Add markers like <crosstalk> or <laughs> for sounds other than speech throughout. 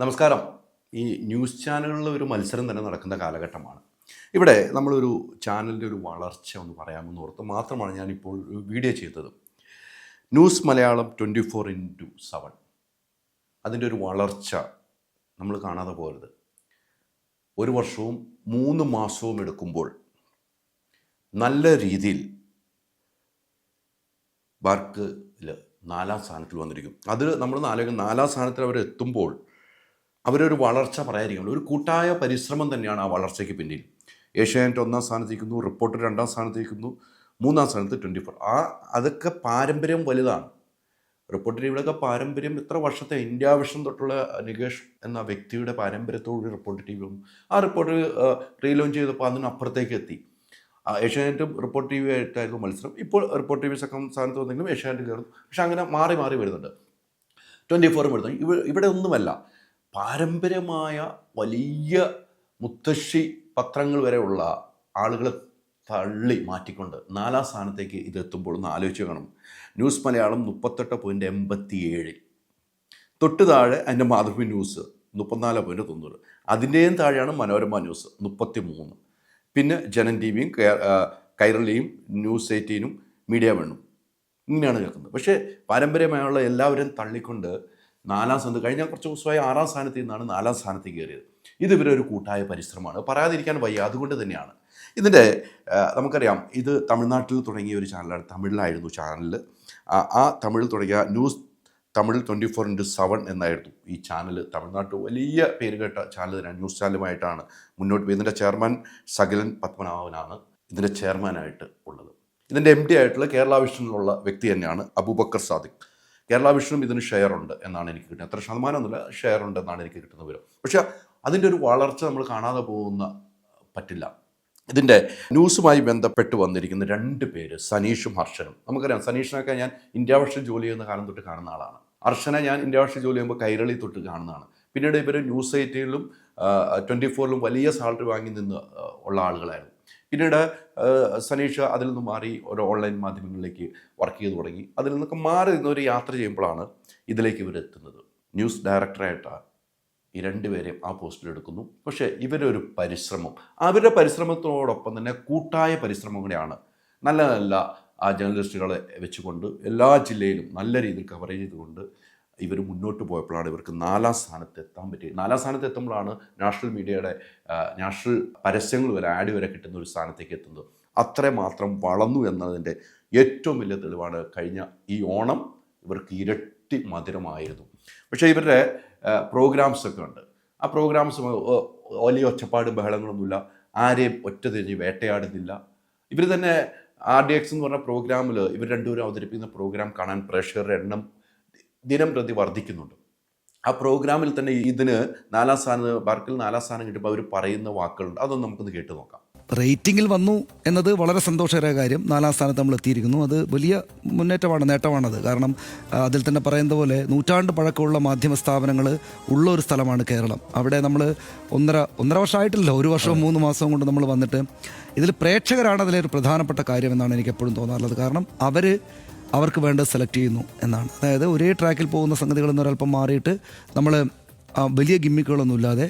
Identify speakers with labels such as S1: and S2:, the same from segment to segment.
S1: നമസ്കാരം. ഈ ന്യൂസ് ചാനലുകളിൽ ഒരു മത്സരം തന്നെ നടക്കുന്ന കാലഘട്ടമാണ്. ഇവിടെ നമ്മളൊരു ചാനലിന്റെ ഒരു വളർച്ച ഒന്ന് പറയാമെന്ന് ഓർത്ത് മാത്രമാണ് ഞാനിപ്പോൾ വീഡിയോ ചെയ്തത്. News Malayalam twenty four into seven. അതിന്റെ ഒരു വളർച്ച നമ്മൾ കാണാതെ പോകരുത്. ഒരു വർഷവും മൂന്ന് മാസവും എടുക്കുമ്പോൾ നല്ല രീതിയിൽ ബാർക്കിൽ നാലാം സ്ഥാനത്തിൽ വന്നിരിക്കും. അത് നമ്മൾ നാല് നാലാം സ്ഥാനത്തിൽ അവർ എത്തുമ്പോൾ അവരൊരു വളർച്ച പറയാതിരിക്കുന്നു ഒരു കൂട്ടായ പരിശ്രമം തന്നെയാണ് ആ വളർച്ചയ്ക്ക് പിന്നിൽ. ഏഷ്യാനെറ്റ് ഒന്നാം സ്ഥാനത്തിരിക്കുന്നു റിപ്പോർട്ടർ രണ്ടാം സ്ഥാനത്തിരിക്കുന്നു മൂന്നാം സ്ഥാനത്ത് ട്വന്റി ഫോർ. ആ അതൊക്കെ പാരമ്പര്യം വലുതാണ്. റിപ്പോർട്ടർ ഇവിടെയൊക്കെ പാരമ്പര്യം എത്ര വർഷത്തെ ഇന്ത്യ വിഷൻ തൊട്ടുള്ള നികേഷ് എന്ന വ്യക്തിയുടെ പാരമ്പര്യത്തോട് റിപ്പോർട്ടർ ടി വി വന്നു ആ റിപ്പോർട്ടർ റീലോഞ്ച് ചെയ്തപ്പോൾ അതിനപ്പുറത്തേക്ക് എത്തി. ഏഷ്യാനെറ്റും റിപ്പോർട്ട് ടി വി ആയിട്ടായിരുന്നു മത്സരം. ഇപ്പോൾ റിപ്പോർട്ട് ടി വി സെക്കൻഡ് സ്ഥാനത്ത് വന്നെങ്കിലും ഏഷ്യാനെറ്റ് കയറും പക്ഷെ അങ്ങനെ മാറി മാറി വരുന്നുണ്ട്. ട്വന്റി ഫോറും വരുന്നു. ഇവ ഇവിടെ ഒന്നുമല്ല. പാരമ്പര്യമായ വലിയ മുത്തശ്ശി പത്രങ്ങൾ വരെയുള്ള ആളുകളെ തള്ളി മാറ്റിക്കൊണ്ട് നാലാം സ്ഥാനത്തേക്ക് ഇത് എത്തുമ്പോൾ ഒന്ന് ആലോചിച്ച് കാണും ന്യൂസ് മലയാളം മുപ്പത്തെട്ട് പോയിന്റ് എൺപത്തി ഏഴ് തൊട്ട് താഴെ അതിന്റെ മാതൃഭൂമി ന്യൂസ് മുപ്പത്തിനാല് പോയിന്റ് തൊണ്ണൂറ്. അതിന്റെയും താഴെയാണ് മനോരമ ന്യൂസ് മുപ്പത്തി മൂന്ന് പിന്നെ ജനൻ ടി വിയും കൈരളിയും ന്യൂസ് എയ്റ്റീനും മീഡിയ വണ്ണും. ഇങ്ങനെയാണ് കേൾക്കുന്നത്. പക്ഷേ പാരമ്പര്യമായുള്ള എല്ലാവരും തള്ളിക്കൊണ്ട് നാലാം സ്ഥാനത്ത് കഴിഞ്ഞ കുറച്ച് ദിവസമായി ആറാം സ്ഥാനത്ത് നിന്നാണ് നാലാം സ്ഥാനത്തേക്ക് കയറിയത്. ഇത് ഇവരൊരു കൂട്ടായ പരിശ്രമമാണ്. പറയാതിരിക്കാൻ വയ്യ അതുകൊണ്ട് തന്നെയാണ്. ഇതിന്റെ നമുക്കറിയാം ഇത് തമിഴ്നാട്ടിൽ തുടങ്ങിയ ഒരു ചാനലാണ്. തമിഴിലായിരുന്നു ചാനൽ ആ തമിഴിൽ തുടങ്ങിയ news Tamil twenty four into seven എന്നായിരുന്നു ഈ ചാനൽ തമിഴ്നാട്ടിൽ വലിയ പേര് കേട്ട ചാനൽ തന്നെയാണ്. ന്യൂസ് ചാനലുമായിട്ടാണ് മുന്നോട്ട് ഇതിന്റെ ചെയർമാൻ സകലൻ പത്മനാഭനാണ് ഇതിന്റെ ചെയർമാനായിട്ട് ഉള്ളത്. ഇതിന്റെ എം ഡി ആയിട്ടുള്ള കേരള വ്യക്തി തന്നെയാണ് അബൂബക്കർ സാദിഖ്. കേരള വിഷനും ഇതിന് ഷെയർ ഉണ്ട് എന്നാണ് എനിക്ക് കിട്ടുന്നത്. എത്ര ശതമാനം ഒന്നുമില്ല ഷെയർ ഉണ്ട് എന്നാണ് എനിക്ക് കിട്ടുന്ന വിവരം. പക്ഷെ അതിന്റെ ഒരു വളർച്ച നമ്മൾ കാണാതെ പോകുന്ന പറ്റില്ല. ഇതിന്റെ ന്യൂസുമായി ബന്ധപ്പെട്ട് വന്നിരിക്കുന്ന രണ്ട് പേര് സനീഷും ഹർഷനും. നമുക്കറിയാം സനീഷിനൊക്കെ ഞാൻ ഇന്ത്യ വർഷം ജോലി ചെയ്യുന്ന കാലം തൊട്ട് കാണുന്ന ആളാണ്. ഹർഷനെ ഞാൻ ഇന്ത്യ വർഷം ജോലി ചെയ്യുമ്പോൾ കൈരളി തൊട്ട് കാണുന്നതാണ്. പിന്നീട് ഇവർ ന്യൂസ് എയ്റ്റീനിലും ട്വന്റി ഫോറിലും വലിയ സാലറി വാങ്ങി നിന്ന് ഉള്ള ആളുകളായിരുന്നു. പിന്നീട് സനീഷ അതിൽ നിന്ന് മാറി ഓരോ ഓൺലൈൻ മാധ്യമങ്ങളിലേക്ക് വർക്ക് ചെയ്ത് തുടങ്ങി. അതിൽ നിന്നൊക്കെ മാറി നിന്ന് ഒരു യാത്ര ചെയ്യുമ്പോഴാണ് ഇതിലേക്ക് ഇവരെത്തുന്നത് ന്യൂസ് ഡയറക്ടറായിട്ടാണ് ഈ രണ്ടുപേരെയും ആ പോസ്റ്റിൽ എടുക്കുന്നു. പക്ഷേ ഇവരൊരു പരിശ്രമം. അവരുടെ പരിശ്രമത്തോടൊപ്പം തന്നെ കൂട്ടായ പരിശ്രമം കൂടെയാണ് നല്ല നല്ല ആ ജേർണലിസ്റ്റുകളെ വെച്ചുകൊണ്ട് എല്ലാ ജില്ലയിലും നല്ല രീതിയിൽ കവറേജ് ചെയ്തുകൊണ്ട് ഇവർ മുന്നോട്ട് പോയപ്പോഴാണ് ഇവർക്ക് നാലാം സ്ഥാനത്ത് എത്താൻ പറ്റിയത്. നാലാം സ്ഥാനത്ത് എത്തുമ്പോഴാണ് നാഷണൽ മീഡിയയുടെ നാഷണൽ പരസ്യങ്ങൾ വരെ ആഡ് വരെ കിട്ടുന്ന ഒരു സ്ഥാനത്തേക്ക് എത്തുന്നത്. അത്രമാത്രം വളർന്നു എന്നതിന്റെ ഏറ്റവും വലിയ തെളിവാണ് കഴിഞ്ഞ ഈ ഓണം ഇവർക്ക് ഇരട്ടി മധുരമായിരുന്നു. പക്ഷേ ഇവരുടെ പ്രോഗ്രാംസ് ഒക്കെ ഉണ്ട്. ആ പ്രോഗ്രാംസ് വലിയ ഒച്ചപ്പാട് ബഹളങ്ങളൊന്നുമില്ല. ആരെയും ഒറ്റ തിരിഞ്ഞ് വേട്ടയാടുന്നില്ല. ഇവർ തന്നെ ആർ ഡി എക്സ് എന്ന് പറഞ്ഞ പ്രോഗ്രാമിൽ ഇവർ രണ്ടുപേരും അവതരിപ്പിക്കുന്ന പ്രോഗ്രാം കാണാൻ പ്രേക്ഷകരുടെ എണ്ണം ദിനം പ്രതി വർദ്ധിക്കുന്നുണ്ട്. ആ പ്രോഗ്രാമിൽ തന്നെ ഇതിന് നാലാം സ്ഥാനം ബാർക്കിൽ നാലാം സ്ഥാനം കിട്ടുമ്പോൾ അവർ പറയുന്ന വാക്കുകളുണ്ട്. അതൊന്നും നമുക്കൊന്ന് കേട്ട് നോക്കാം.
S2: റേറ്റിംഗിൽ വന്നു എന്നത് വളരെ സന്തോഷകരമായ കാര്യം. നാലാം സ്ഥാനത്ത് നമ്മൾ എത്തിയിരിക്കുന്നു. അത് വലിയ മുന്നേറ്റമാണ് നേട്ടമാണത് കാരണം അതിൽ തന്നെ പറയുന്ന പോലെ നൂറ്റാണ്ട് പഴക്കമുള്ള മാധ്യമ സ്ഥാപനങ്ങൾ ഉള്ള ഒരു സ്ഥലമാണ് കേരളം. അവിടെ നമ്മൾ ഒന്നര ഒന്നര വർഷമായിട്ടില്ല ഒരു വർഷവും മൂന്ന് മാസവും കൊണ്ട് നമ്മൾ വന്നിട്ട് ഇതിൽ പ്രേക്ഷകരാണ് അതിലെ ഒരു പ്രധാനപ്പെട്ട കാര്യം എന്നാണ് എനിക്ക് എപ്പോഴും തോന്നാറുള്ളത്. കാരണം അവർ അവർക്ക് വേണ്ടത് സെലക്ട് ചെയ്യുന്നു എന്നാണ്. അതായത് ഒരേ ട്രാക്കിൽ പോകുന്ന സംഗതികളിൽ നിന്ന് ഒരല്പം മാറിയിട്ട് നമ്മൾ വലിയ ഗിമ്മിക്കുകളൊന്നും ഇല്ലാതെ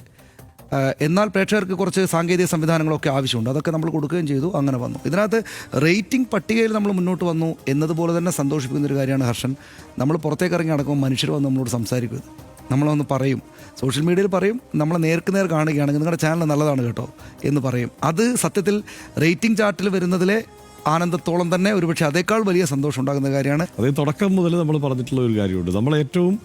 S2: എന്നാൽ പ്രേക്ഷകർക്ക് കുറച്ച് സാങ്കേതിക സംവിധാനങ്ങളൊക്കെ ആവശ്യമുണ്ട്. അതൊക്കെ നമ്മൾ കൊടുക്കുകയും ചെയ്തു അങ്ങനെ വന്നു. ഇതിനകത്ത് റേറ്റിംഗ് പട്ടികയിൽ നമ്മൾ മുന്നോട്ട് വന്നു എന്നതുപോലെ തന്നെ സന്തോഷിപ്പിക്കുന്ന ഒരു കാര്യമാണ് ഹർഷൻ. നമ്മൾ പുറത്തേക്ക് ഇറങ്ങി നടക്കുമ്പോൾ മനുഷ്യർ വന്ന് നമ്മളോട് സംസാരിക്കുന്നത് നമ്മളൊന്ന് പറയും. സോഷ്യൽ മീഡിയയിൽ പറയും നമ്മൾ നേർക്ക് നേർ കാണുകയാണെങ്കിൽ നിങ്ങളുടെ ചാനൽ നല്ലതാണ് കേട്ടോ എന്ന് പറയും. അത് സത്യത്തിൽ റേറ്റിംഗ് ചാർട്ടിൽ വരുന്നതിലെ ആനന്ദത്തോളം തന്നെ ഒരുപക്ഷെ അതേക്കാൾ വലിയ സന്തോഷം ഉണ്ടാകുന്ന കാര്യമാണ്.
S3: അത് തുടക്കം മുതൽ നമ്മൾ പറഞ്ഞിട്ടുള്ള ഒരു കാര്യമുണ്ട്. നമ്മൾ ഏറ്റവും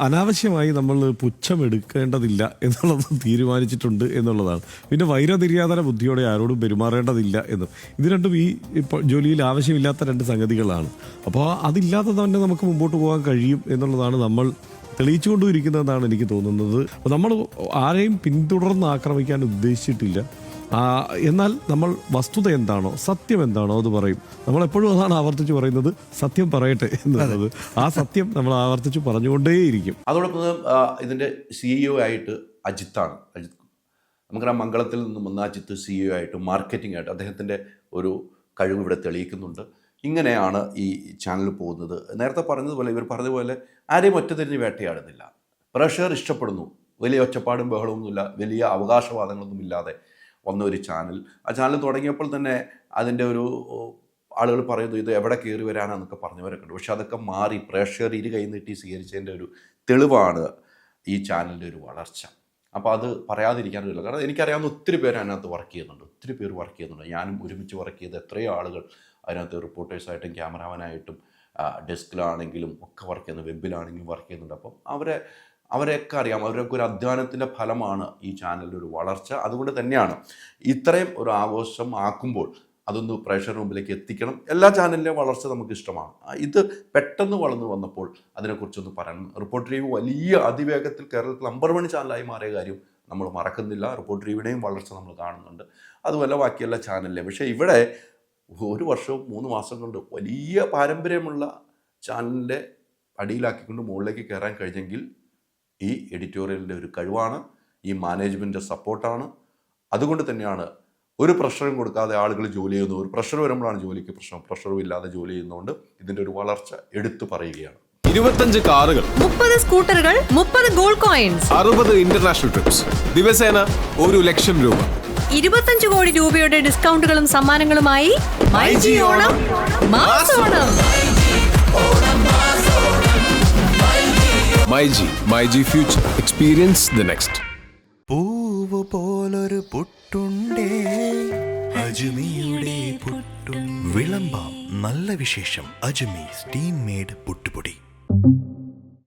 S3: അനാവശ്യമായി നമ്മൾ പുച്ഛം എടുക്കേണ്ടതില്ല എന്നുള്ളത് <laughs> തീരുമാനിച്ചിട്ടുണ്ട് എന്നുള്ളതാണ്. പിന്നെ വൈരനിര്യാതന ബുദ്ധിയോടെ ആരോടും പെരുമാറേണ്ടതില്ല എന്ന്. ഇത് രണ്ടും ഈ ജോലിയിൽ ആവശ്യമില്ലാത്ത രണ്ട് സംഗതികളാണ്. അപ്പോൾ അതില്ലാതെ തന്നെ നമുക്ക് മുമ്പോട്ട് പോകാൻ കഴിയും എന്നുള്ളതാണ് നമ്മൾ തെളിയിച്ചുകൊണ്ടിരിക്കുന്നതെന്നാണ് എനിക്ക് തോന്നുന്നത്. നമ്മൾ ആരെയും പിന്തുടർന്ന് ആക്രമിക്കാൻ ഉദ്ദേശിച്ചിട്ടില്ല. എന്നാൽ നമ്മൾ വസ്തുത എന്താണോ സത്യം എന്താണോ അത് പറയും. നമ്മൾ എപ്പോഴും അതാണ് ആവർത്തിച്ച് പറയുന്നത് സത്യം പറയട്ടെ എന്നുള്ളത്. ആ സത്യം നമ്മൾ ആവർത്തിച്ച് പറഞ്ഞുകൊണ്ടേയിരിക്കും.
S1: അതോടൊപ്പം ഇതിന്റെ സിഇഒ ആയിട്ട് അജിത്താണ്. നമുക്ക് നമുക്കറിയാം മംഗളത്തിൽ നിന്നും വന്ന അജിത്ത് സിഇഒ ആയിട്ട് മാർക്കറ്റിംഗ് ആയിട്ട് അദ്ദേഹത്തിന്റെ ഒരു കഴിവ് ഇവിടെ തെളിയിക്കുന്നുണ്ട്. ഇങ്ങനെയാണ് ഈ ചാനൽ പോകുന്നത്. നേരത്തെ പറഞ്ഞതുപോലെ ഇവർ പറഞ്ഞതുപോലെ ആരെയും ഒറ്റ തിരിഞ്ഞ് വേട്ടയാടുന്നില്ല. പ്രേക്ഷകർ ഇഷ്ടപ്പെടുന്നു. വലിയ ഒച്ചപ്പാടും ബഹളമൊന്നുമില്ല വലിയ അവകാശവാദങ്ങളൊന്നും ഇല്ലാതെ വന്ന ഒരു ചാനൽ ആ ചാനൽ തുടങ്ങിയപ്പോൾ തന്നെ അതിന്റെ ഒരു ആളുകൾ പറയുന്നു ഇത് എവിടെ കയറി വരാനാന്നൊക്കെ പറഞ്ഞവരൊക്കെ ഉണ്ട്. പക്ഷെ അതൊക്കെ മാറി. പ്രേക്ഷകർ ഇരു കൈ നീട്ടി സ്വീകരിച്ചതിന്റെ ഒരു തെളിവാണ് ഈ ചാനലിന്റെ ഒരു വളർച്ച. അപ്പോൾ അത് പറയാതിരിക്കാനില്ല കാരണം എനിക്കറിയാവുന്ന ഒത്തിരി പേര് അതിനകത്ത് വർക്ക് ചെയ്യുന്നുണ്ട്. ഒത്തിരി പേര് വർക്ക് ചെയ്യുന്നുണ്ട്. ഞാനും ഒരുമിച്ച് വർക്ക് ചെയ്ത എത്രയോ ആളുകൾ അതിനകത്ത് റിപ്പോർട്ടേഴ്സായിട്ടും ക്യാമറാമാനായിട്ടും ഡെസ്കിലാണെങ്കിലും ഒക്കെ വർക്ക് ചെയ്യുന്നു വെബിലാണെങ്കിലും വർക്ക് ചെയ്യുന്നുണ്ട്. അപ്പം അവരെ അവരെയൊക്കെ അറിയാം. അവരൊക്കെ ഒരു അധ്വാനത്തിന്റെ ഫലമാണ് ഈ ചാനലിന്റെ ഒരു വളർച്ച. അതുകൊണ്ട് തന്നെയാണ് ഇത്രയും ഒരു ആഘോഷം ആക്കുമ്പോൾ അതൊന്ന് പ്രേക്ഷകർ മുമ്പിലേക്ക് എത്തിക്കണം. എല്ലാ ചാനലിന്റെയും വളർച്ച നമുക്ക് ഇഷ്ടമാണ്. ഇത് പെട്ടെന്ന് വളർന്നു വന്നപ്പോൾ അതിനെക്കുറിച്ചൊന്ന് പറയണം. റിപ്പോർട്ട് റിവ്യൂ വലിയ അതിവേഗത്തിൽ കേരളത്തിൽ നമ്പർ വൺ ചാനലായി മാറിയ കാര്യം നമ്മൾ മറക്കുന്നില്ല. റിപ്പോർട്ട് റിവ്യൂടെയും വളർച്ച നമ്മൾ കാണുന്നുണ്ട്. അതുമല്ല ബാക്കിയെല്ലാ ചാനലിലെ പക്ഷേ ഇവിടെ ഒരു വർഷവും മൂന്ന് മാസം കൊണ്ട് വലിയ പാരമ്പര്യമുള്ള ചാനലിന്റെ അടിയിലാക്കിക്കൊണ്ട് മുകളിലേക്ക് കയറാൻ കഴിഞ്ഞെങ്കിൽ ഈ എഡിറ്റോറിയലിന്റെ ഒരു കഴിവാണ് ഈ മാനേജ്മെന്റ് സപ്പോർട്ടാണ്. അതുകൊണ്ട് തന്നെയാണ് ഒരു പ്രഷറും കൊടുക്കാതെ ആളുകൾ ജോലി ചെയ്യുന്നത്. ഒരു പ്രഷർ വരുമ്പോഴാണ് ജോലിക്ക് പ്രശ്നം. പ്രഷറും ഇല്ലാതെ ജോലി ചെയ്യുന്നതുകൊണ്ട് ഇതിന്റെ ഒരു വളർച്ച എടുത്തു പറയുകയാണ്.
S4: ഇരുപത്തഞ്ച് കാറുകൾ
S5: മുപ്പത് സ്കൂട്ടറുകൾ മുപ്പത് ഗോൾഡ് കോയിൻസ്.
S4: അറുപത് ഇന്റർനാഷണൽ ട്രിപ്സ്. ദിവസേന ഒരു ലക്ഷം രൂപ.
S5: ഇരുപത്തഞ്ച് കോടി രൂപയുടെ ഡിസ്കൗണ്ടുകളും സമ്മാനങ്ങളുമായി myG Onam mass Onam
S4: myG myG future experience the next
S6: പൂവ് പോലൊരു പുട്ടുണ്ടേ. അജുമിയുടെ വിളമ്പാം നല്ല വിശേഷം. അജുമി സ്റ്റീം മേഡ് പുട്ടുപൊടി.